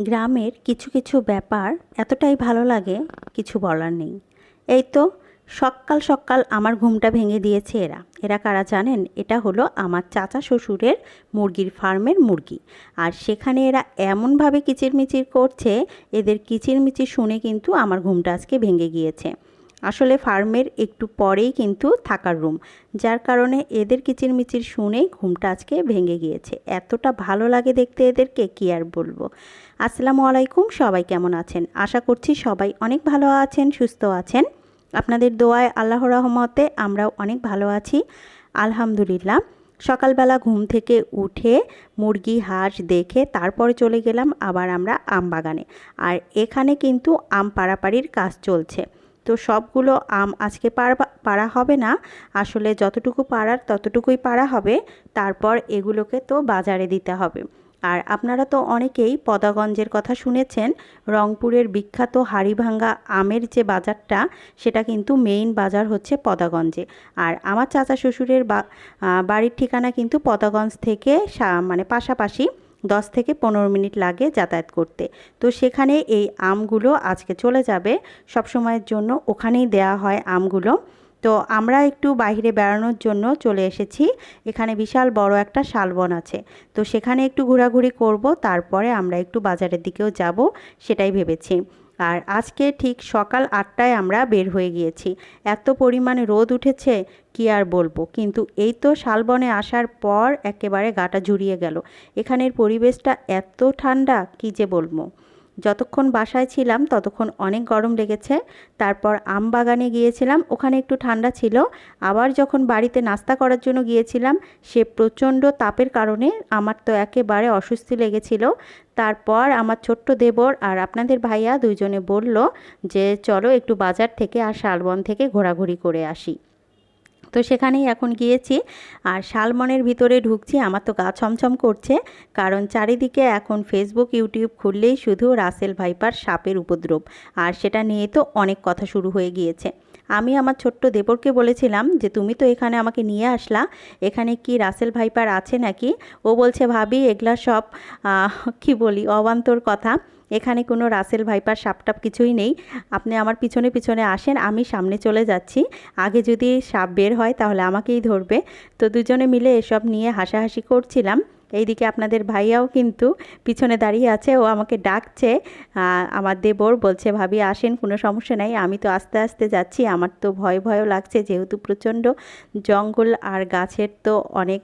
গ্রামের কিছু কিছু ব্যাপার এতটাই ভালো লাগে, কিছু বলার নেই। এই তো, সকাল সকাল আমার ঘুমটা ভেঙে দিয়েছে এরা। এরা কারা জানেন? এটা হলো আমার চাচা শ্বশুরের মুরগির ফার্মের মুরগি। আর সেখানে এরা এমনভাবে কিচিরমিচির করছে, এদের কিচিরমিচির শুনে কিন্তু আমার ঘুমটা আজকে ভেঙে গিয়েছে। আসলে ফার্মের একটু পরেই কিন্তু থাকার রুম, যার কারণে এদের কিচিরমিচির শুনেই ঘুমটা আজকে ভেঙে গিয়েছে। এতটা ভালো লাগে দেখতে এদেরকে, কি আর বলব? আসসালামু আলাইকুম, সবাই কেমন আছেন? আশা করছি সবাই অনেক ভালো আছেন, সুস্থ আছেন। আপনাদের দোয়ায় আল্লাহ রহমতে আমরাও অনেক ভালো আছি, আলহামদুলিল্লাহ। সকালবেলা ঘুম থেকে উঠে মুরগি, হাঁস দেখে তারপরে চলে গেলাম আবার আমরা আম বাগানে আর এখানে কিন্তু আম পাড়াপাড়ির কাজ চলছে। তো সবগুলো আম আজকে পাড়া হবে না। আসলে যতটুকু পাড়ার ততটুকুই পাড়া হবে। তারপর এগুলোকে তো বাজারে দিতে হবে। আর আপনারা তো অনেকেই পদাগঞ্জের কথা শুনেছেন, রংপুরের বিখ্যাত হাড়িভাঙ্গা আমের যে বাজারটা, সেটা কিন্তু মেইন বাজার হচ্ছে পদাগঞ্জে। আর আমার চাচা শ্বশুরের বাড়ির ঠিকানা কিন্তু পদাগঞ্জ থেকে মানে পাশাপাশি দশ থেকে পনেরো মিনিট লাগে যাতায়াত করতে। তো সেখানে এই আমগুলো আজকে চলে যাবে। সব সময়ের জন্য ওখানেই দেয়া হয় আমগুলো। তো আমরা একটু বাইরে বেড়ানোর জন্য চলে এসেছি। এখানে বিশাল বড় একটা শালবন আছে। তো সেখানে একটু ঘোরাঘুরি করব, তারপরে আমরা একটু বাজারের দিকেও যাব, সেটাই ভেবেছি। আর আজকে ঠিক সকাল আটটায় আমরা বের হয়ে গিয়েছি। এত পরিমাণে রোদ উঠেছে, কি আর বলব? কিন্তু এই তো শালবনে আসার পর একেবারে গাটা জুড়িয়ে গেল। এখানের পরিবেশটা এত ঠান্ডা, কি যে বলব? যতক্ষণ বাসায় ছিলাম, ততক্ষণ অনেক গরম লেগেছে। তারপর আম বাগানে গিয়েছিলাম, ওখানে একটু ঠান্ডা ছিল। আবার যখন বাড়িতে নাস্তা করার জন্য গিয়েছিলাম, সে প্রচণ্ড তাপের কারণে আমার তো একেবারে অস্বস্তি লেগেছিল। তারপর আমার ছোট্ট দেবর আর আপনাদের ভাইয়া দুইজনে বলল যে, চলো একটু বাজার থেকে আর শালবন থেকে ঘোরাঘুরি করে আসি। তো সেখানেই এখন গিয়েছি আর শালমনের ভিতরে ঢুকছি, আমার তো গা ছমছম করছে, কারণ চারিদিকে এখন ফেসবুক ইউটিউব খুললেই শুধু রাসেল ভাইপার সাপের উপদ্রব, আর সেটা নিয়ে তো অনেক কথা শুরু হয়ে গিয়েছে। আমি আমার ছোট্ট দেবরকে বলেছিলাম যে, তুমি তো এখানে আমাকে নিয়ে আসলা। এখানে কি রাসেল ভাইপার আছে নাকি? ও বলছে, ভাবি, এগুলা সব কি বলি, অবান্তর কথা। এখানে কোনো রাসেল ভাইপার সাপটাপ কিছুই নেই। আপনি আমার পিছনে পিছনে আসেন, আমি সামনে চলে যাচ্ছি। আগে যদি সাপ বের হয়, তাহলে আমাকেই ধরবে। তো দুজনে মিলে এসব নিয়ে হাসাহাসি করছিলাম। এইদিকে আপনাদের ভাইয়াও কিন্তু পিছনে দাঁড়িয়ে আছে, ও আমাকে ডাকছে। আমার দেবর বলছে, ভাবি, আসেন, কোনো সমস্যা নাই, আমি তো আস্তে আস্তে যাচ্ছি, আমার তো ভয় ভয়ও লাগছে, যেহেতু প্রচণ্ড জঙ্গল আর গাছের তো অনেক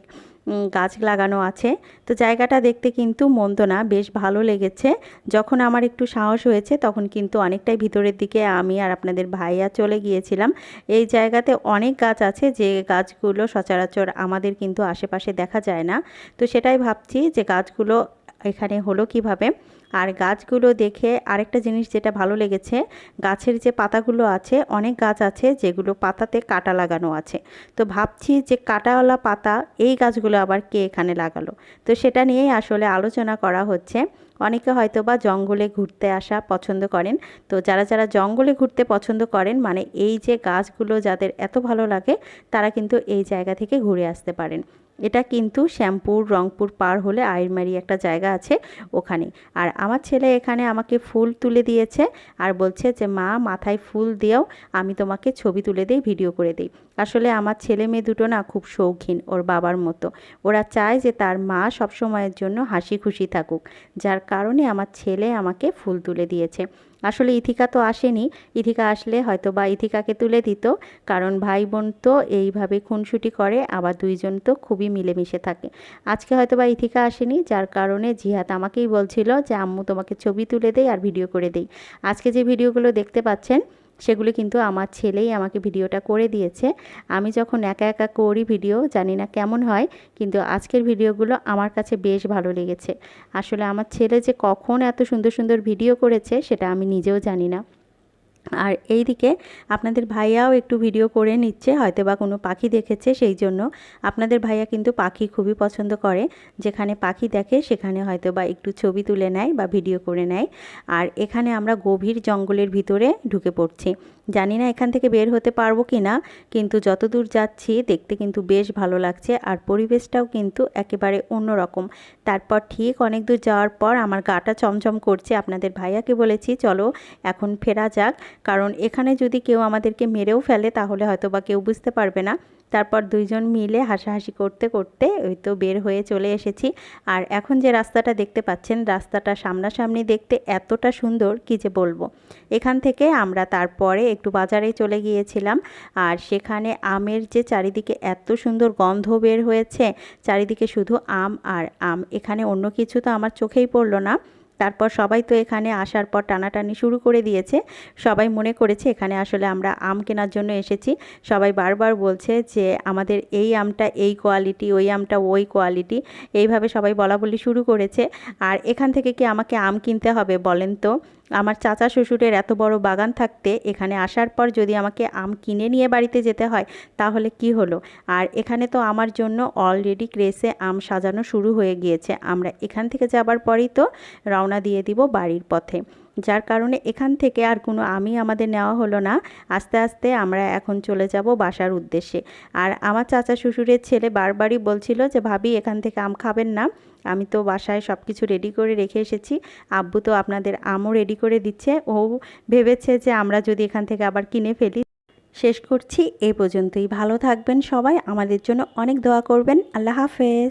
গাছ লাগানো আছে। তো জায়গাটা দেখতে কিন্তু মন্দ না, বেশ ভালো লেগেছে। যখন আমার একটু সাহস হয়েছে, তখন কিন্তু অনেকটাই ভিতরের দিকে আমি আর আপনাদের ভাইয়া চলে গিয়েছিলাম। এই জায়গাতে অনেক গাছ আছে, যে গাছগুলো সচরাচর আমাদের কিন্তু আশেপাশে দেখা যায় না। তো সেটাই ভাবছি যে গাছগুলো এখানে হলো কীভাবে? আর গাছগুলো দেখে আরেকটা জিনিস যেটা ভালো লেগেছে, গাছের যে পাতাগুলো আছে, অনেক গাছ আছে যেগুলো পাতাতে কাটা লাগানো আছে। তো ভাবছি যে কাটাওয়ালা পাতা এই গাছগুলো আবার কে এখানে লাগালো? তো সেটা নিয়েই আসলে আলোচনা করা হচ্ছে। অনেকে হয়তো বা জঙ্গলে ঘুরতে আসা পছন্দ করেন। তো যারা যারা জঙ্গলে ঘুরতে পছন্দ করেন মানে এই যে গাছগুলো যাদের এত ভালো লাগে, তারা কিন্তু এই জায়গা থেকে ঘুরে আসতে পারেন। এটা কিন্তু শ্যাম্পুর রংপুর পার হলে আয়ের একটা জায়গা আছে ওখানে। আর আমার ছেলে এখানে আমাকে ফুল তুলে দিয়েছে আর বলছে যে, মা, মাথায় ফুল দিয়েও আমি তোমাকে ছবি তুলে দিই, ভিডিও করে দিই। আসলে আমার ছেলে মেয়ে দুটো না খুব শৌখিন ওর বাবার মতো। ওরা চায় যে তার মা সবসময়ের জন্য হাসি খুশি থাকুক। যার কারণে আমার ছেলে আমাকে ফুল তুলে দিয়েছে। আসলে ইথিকা তো আসেনি। ইথিকা আসলে হয়তো বা ইথিকাকে তুলে দিত। কারণ ভাই বোন তো এইভাবে খুনসুটি করে, আবার দুইজন তো খুবই মিলেমিশে থাকে। আজকে হয়তো বা ইথিকা আসেনি, যার কারণে জিহাদ আমাকেই বলছিল যে, আম্মু, তোমাকে ছবি তুলে দেই আর ভিডিও করে দেই। আজকে যে ভিডিওগুলো দেখতে পাচ্ছেন সেগুলো কিন্তু আমার ছেলেই আমাকে ভিডিওটা করে দিয়েছে। আমি যখন একা একা করি ভিডিও, জানি না কেমন হয়, কিন্তু আজকের ভিডিওগুলো আমার কাছে বেশ ভালো লেগেছে। আসলে আমার ছেলে যে কখন এত সুন্দর সুন্দর ভিডিও করেছে, সেটা আমি নিজেও জানি না। আর এইদিকে আপনাদের ভাইয়াও একটু ভিডিও করে নিচ্ছে হয়তো বা কোনো পাখি দেখেছে, সেই জন্য আপনাদের ভাইয়া কিন্তু পাখি খুবই পছন্দ করে। যেখানে পাখি দেখে সেখানে হয়তো বা একটু ছবি তুলে নেয় বা ভিডিও করে নেয়। আর এখানে আমরা গভীর জঙ্গলের ভিতরে ঢুকে পড়ছি। জানি না এখান থেকে বের হতে পারব কি না, কিন্তু যতদূর যাচ্ছি দেখতে কিন্তু বেশ ভালো লাগছে আর পরিবেশটাও কিন্তু একেবারে অন্যরকম। তারপর ঠিক অনেক দূর যাওয়ার পর আমার গাটা চমচম করছে আপনাদের ভাইয়াকে বলেছি, চলো এখন ফেরা যাক। কারণ এখানে যদি কেউ আমাদেরকে মেরেও ফেলে তাহলে হয়তো বা কেউ বুঝতে পারবে না। তারপর দুইজন মিলে হাসাহাসি করতে করতে ওই তো বের হয়ে চলে এসেছি। আর এখন যে রাস্তাটা দেখতে পাচ্ছেন, রাস্তাটা সামনাসামনি দেখতে এতটা সুন্দর কি যে বলব। এখান থেকে আমরা তারপরে একটু বাজারে চলে গিয়েছিলাম আর সেখানে আমের যে চারিদিকে এত সুন্দর গন্ধ বের হয়েছে, চারিদিকে শুধু আম আর আম। এখানে অন্য কিছু তো আমার চোখেই পড়ল না। তারপর সবাই তো এখানে আসার পর টানাটানি শুরু করে দিয়েছে। সবাই মনে করেছে এখানে আসলে আমরা আম কেনার জন্য এসেছি। সবাই বারবার বলছে যে আমাদের এই আমটা এই কোয়ালিটি, ওই আমটা ওই কোয়ালিটি। এইভাবে সবাই বলা বলি শুরু করেছে। আর এখান থেকে কি আমাকে আম কিনতে হবে বলেন তো? আমার চাচা শ্বশুরের এত বড় বাগান থাকতে এখানে আসার পর যদি আমাকে আম কিনে নিয়ে বাড়িতে যেতে হয়, তাহলে কি হলো? আর এখানে তো আমার জন্য অলরেডি ক্রেসে আম সাজানো শুরু হয়ে গিয়েছে। আমরা এখান থেকে যাবার পরই তো রওনা দিয়ে দিব বাড়ির পথে। যার কারণে এখান থেকে আর কোনো আমি আমাদের নেওয়া হলো না। আস্তে আস্তে আমরা এখন চলে যাব বাসার উদ্দেশ্যে। আর আমার চাচা শ্বশুরের ছেলে বারবারই বলছিল যে, ভাবি, এখান থেকে আম খাবেন না। আমি তো বাসায় সব কিছু রেডি করে রেখে এসেছি। আব্বু তো আপনাদের আমও রেডি করে দিচ্ছে। ও ভেবেছে যে, আমরা যদি এখান থেকে আবার কিনে ফেলি। শেষ করছি। এ পর্যন্তই। ভালো থাকবেন সবাই। আমাদের জন্য অনেক দোয়া করবেন। আল্লাহ হাফেজ।